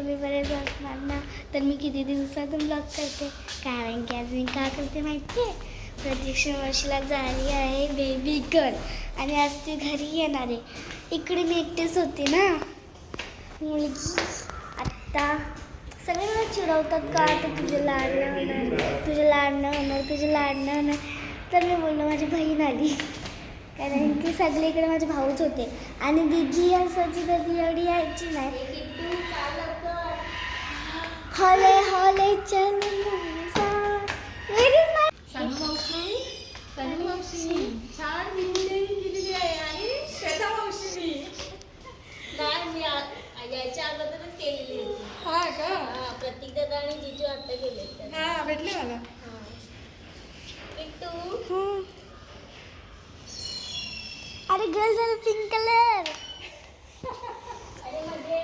तुम्ही बरेच असणार ना. तर मी किती दिवसातून ब्लॉग करते? कारण की आज मी का करते माहिती आहे प्रतीक्षा वर्षीला झाली आहे बेबी गर्ल आणि आज ती घरी येणार आहे. इकडे मी एकटेच होते ना. मुलगी. आत्ता. सगळे मला चिडवतात का? तर तुझे लाडणं होणार. तुझे लाडणं होणार तुझे लाडणं होणार. तर मी बोललो माझी बहीण आली. कारण की सगळीकडे माझे भाऊच होते. आणि दिदी असायची तर ती एवढी यायची नाही हॉले हॉले चल व्हेरी नाईस सानू मावशी सानू मावशी छान बिल्डिंग केलेली आहे आणि श्वेता मावशीनी नाही मी आ- याच्या अगोदरच केलेली होती. हा का? हा, प्रतीक दादा आणि जिजू आता गेले हा भेटले मला. किट्टू अरे गर्ल झालं पिंक कलर अरे मध्ये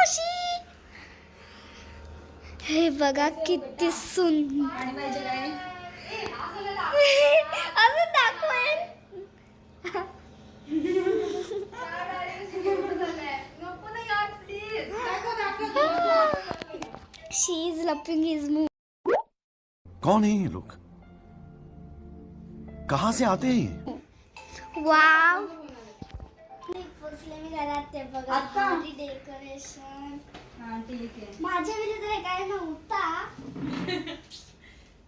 मावशी हे बघा किती सुंदर। काय अजून दाखवेन। She is lapping his move कौन है ये लोग? कहाँ से आते हैं ये? वाव पोचले मी घरात ते बघा आत्ता? डेकोरेशन हा ठीक आहे माझ्या वेळी तर काय नव्हता.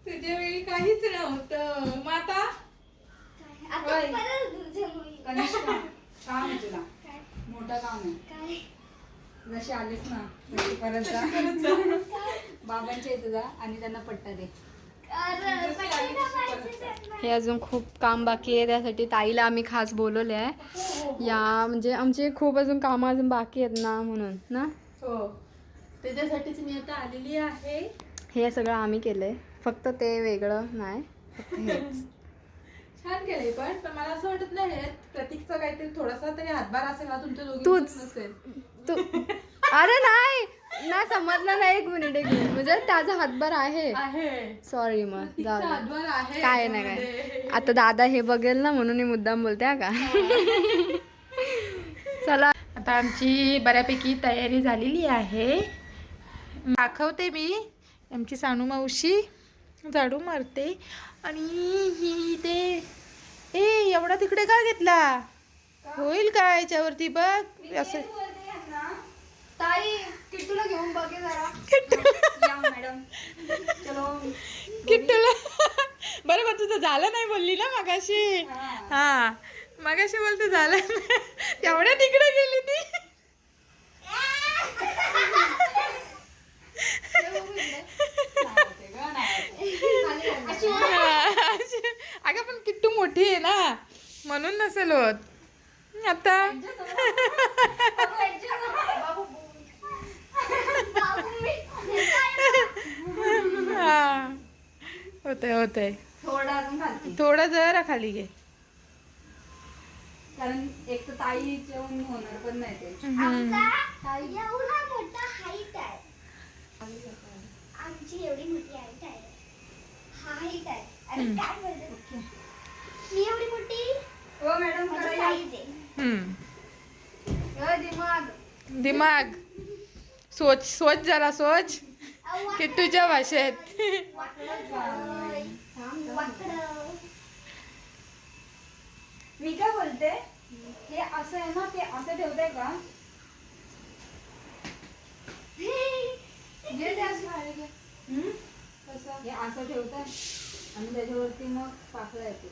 तुझ्या वेळी काहीच नव्हतं. मग आता? आता होय. परत काम आहे तुला. काय? मोठं काम आहे. काय? जशी आलीस ना तशी परत जा. बाबांचे तुझा आणि त्यांना पट्टा दे. हे अजून खूप काम बाकी आहे त्यासाठी ताईला आम्ही खास बोलवले आहे या म्हणजे आमचे खूप अजून कामं अजून बाकी आहेत ना म्हणून ना? हो. त्याच्यासाठीच मी आता आलेली आहे. हे सगळं आम्ही केलंय. फक्त ते वेगळं नाही छान केलंय पण मला असं वाटत नाही प्रतीकचा काहीतरी थोडासा तरी हातभार असेल ना तुमच्या दोघी तूच. नसेल. तू अरे नाही. ना समजलं नाही. एक मिनिट एक मिनिट म्हणजे त्याचा हातभार आहे. आहे. सॉरी मग जाऊ दे. काय नाही काय. आता दादा हे बघेल ना म्हणून मी मुद्दाम बोलते हा का? चला. आता आमची बऱ्यापैकी तयारी झालेली आहे. दाखवते मी. आमची सानू मावशी झाडू मारते. आणि ही ते ए एवढा तिकडे का घेतला? होईल का याच्यावरती? बघ. असं ताई किट्टूला घेऊन बघे जरा. किट्टूला. बरोबर तुझं झालं नाही बोलली ना मगाशी? हा. मगाशी बोलते झालं. एवढ्या तिकडे गेली ती. अगं पण किट्टू मोठी आहे ना. म्हणून नसेल होत. आता. होतंय होतंय. थोडा अजून घालते. थोडं जरा खाली घे. कारण एक तर ताई जेवण होणार पण नाही ते. आमचा एवढा मोठा हाईट आहे. आमची एवढी मोठी हाईट आहे. हाईट आहे. आणि काय बोलते? मी एवढी मोठी? हो मॅडम माझी साईज आहे. हम्म. दिमाग. दिमाग. सोच सोच जरा सोच. किट्टूच्या भाषेत. मी काय बोलते? हे असं आहे ना ते असं ठेवताय का? हम्म? हे असं ठेवताय. आणि त्याच्यावरती मग पाकळा येते.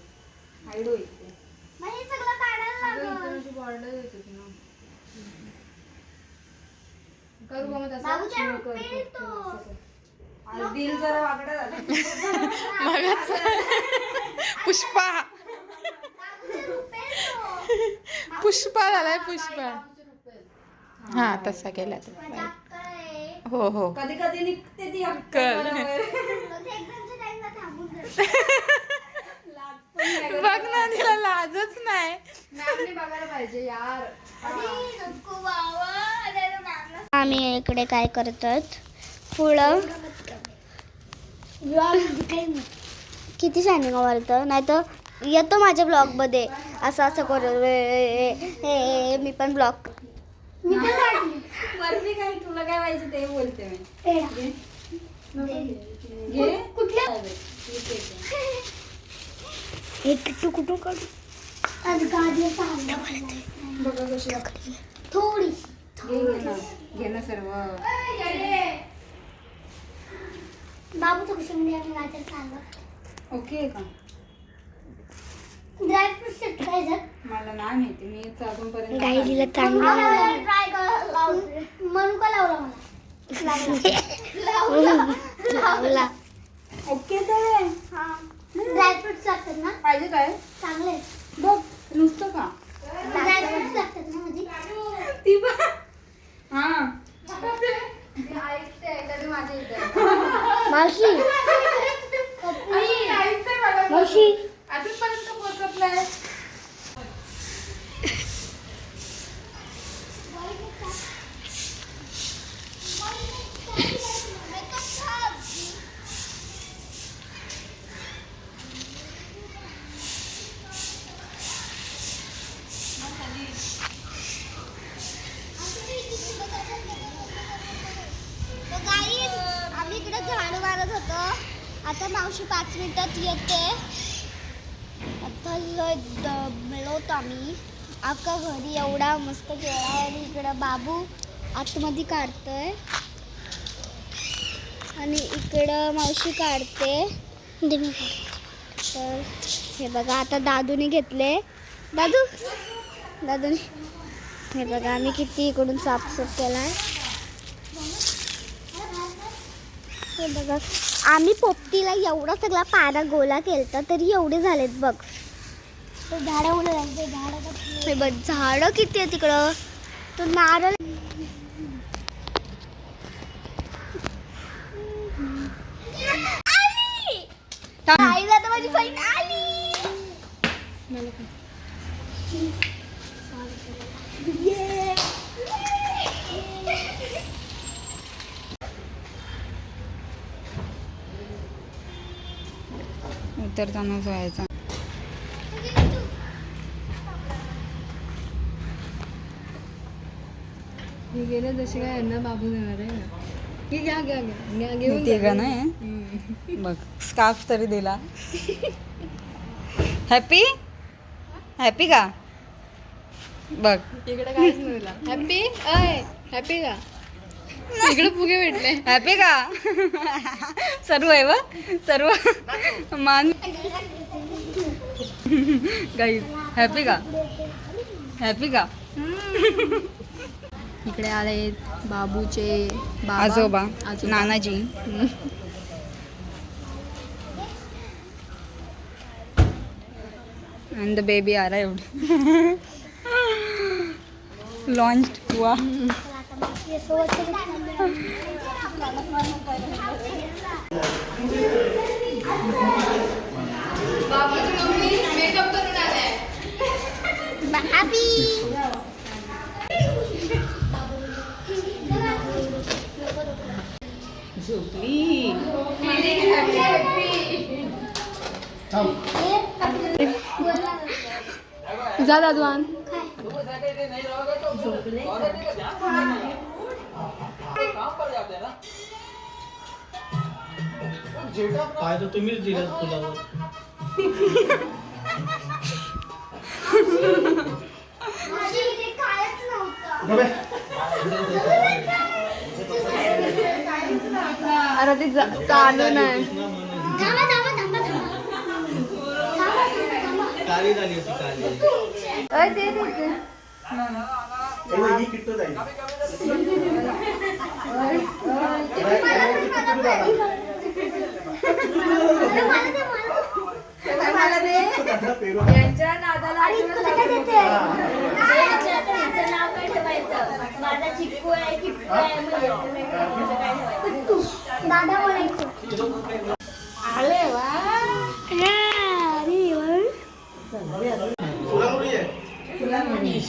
हाईड होईल ते मग हे सगळं काढायला लागल. बॉर्डर येते ना करू मग तसं? दिल जरा वाकडा झाला. पुष्पा. बाबूचे रुपये तो. पुष्पा झालाय पुष्पा. हा तसा केला तो. माझा अक्कल आहे. हो हो. कधी कधी निघते ती अक्कल. बघ ना तिला लाजच नाही. बघायला पाहिजे यार अरे, नको बाबा. अरे, मॅमला- आम्ही इकडे काय करतात? फुलं. किती शायनिंग आवडतं नाही तर येतो माझ्या ब्लॉगमध्ये असं असं करू. ए, मी पण ब्लॉग काय तुला काय पाहिजे ते बोलते मी. कुठल्या? काढू? थोडी घे ना ना सर्व. बाबू तो कसं म्हणजे आम्ही गाजर सांगा ओके आहे का ड्रायफ्रूट जर मला नाही माहिती मी अजूनपर्यंत गाईला चांगलं. ट्राय करायला म्हणून का लावला मला. लावला. ओके तर ड्रायफ्रुट्स लागतात ना? पाहिजे काय? चांगले. बघ नुसतं का ड्रायफ्रुट्स लागतात ना म्हणजे ती हा इथे मावशी. मावशी. अजूनपर्यंत पोहोचत नाही आम्ही इकडे झाडू मारत होतो आता मावशी पाच मिनिटात येते. आता लय मिळवतो आम्ही. अख्खा घरी एवढा मस्त खेळा आणि इकडं बाबू आतमध्ये काढतोय. आणि इकडं मावशी काढते. तर हे बघा आता दादूने घेतले. दादू दादूने. हे बघा आम्ही किती इकडून साफसूफ केलाय. हे बघा. आम्ही पोपटीला एवढा सगळा पारा गोला केलता तरी एवढे झालेत बघ. झाडं झाड बघ झाडं किती आहे तिकडं तो नारळ आली! आई जाता माझी बहीण आली. उतरताना जायचा. हे गेले जसे काय यांना बाबू देणार आहे ना? हे घ्या घ्या घ्या घेऊन तिघं नाही. बघ स्कार्फ तरी दिला. हॅपी हॅपी का? बघ. इकडे काहीच नव्हता हॅपी अय हॅपी का? इकडे फुगे भेटले. हॅपी का? सर्व आहे व? सर्व? मान गाईज हॅपी का? हॅपी का? इकडे आले बाबूचे बाबा, आजोबा. नानाजी. एंड द बेबी आ रहा है एवढी. लॉन्च हुआ. जा दादू आण पाय तर तुम्हीच दिले फुलावर अरे ते जा- चालू नाही. झाली होती ते ते- ते. ही किट्टू जाईल यांच्या नादाला हिचं नाव काय ठेवायचं माझा चिक्कू आहे किट्टू आहे मग याचं नाही ठेवायचं, काय ठेवायचं दादा बोलायचं आले वा फुलामुळी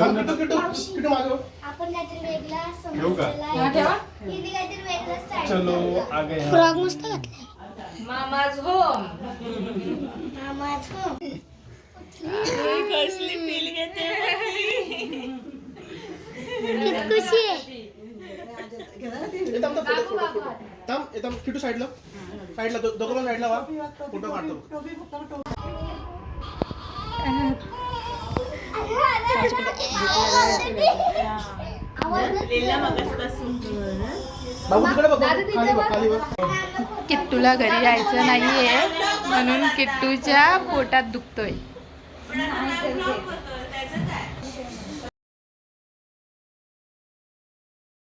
किट्टू किट्टू किट्टू मागव. आपण काहीतरी वेगळा येऊ का? समजला हिने काहीतरी वेगळा स्टाईल चलो आ गए हम. फ्रॉक मस्त घातलाय मामाज होम मामाच हो किती खुशी आहे? ए, थांब, थांब, फोटो, फोटो, फोटो. थांब, ए, थांब, किट्टू साईडला साईडला दो- दोघं पण साईडला वा. फोटो काढतो. किट्टूला घरी यायचं नाहीये म्हणून किट्टूच्या पोटात दुखतोय.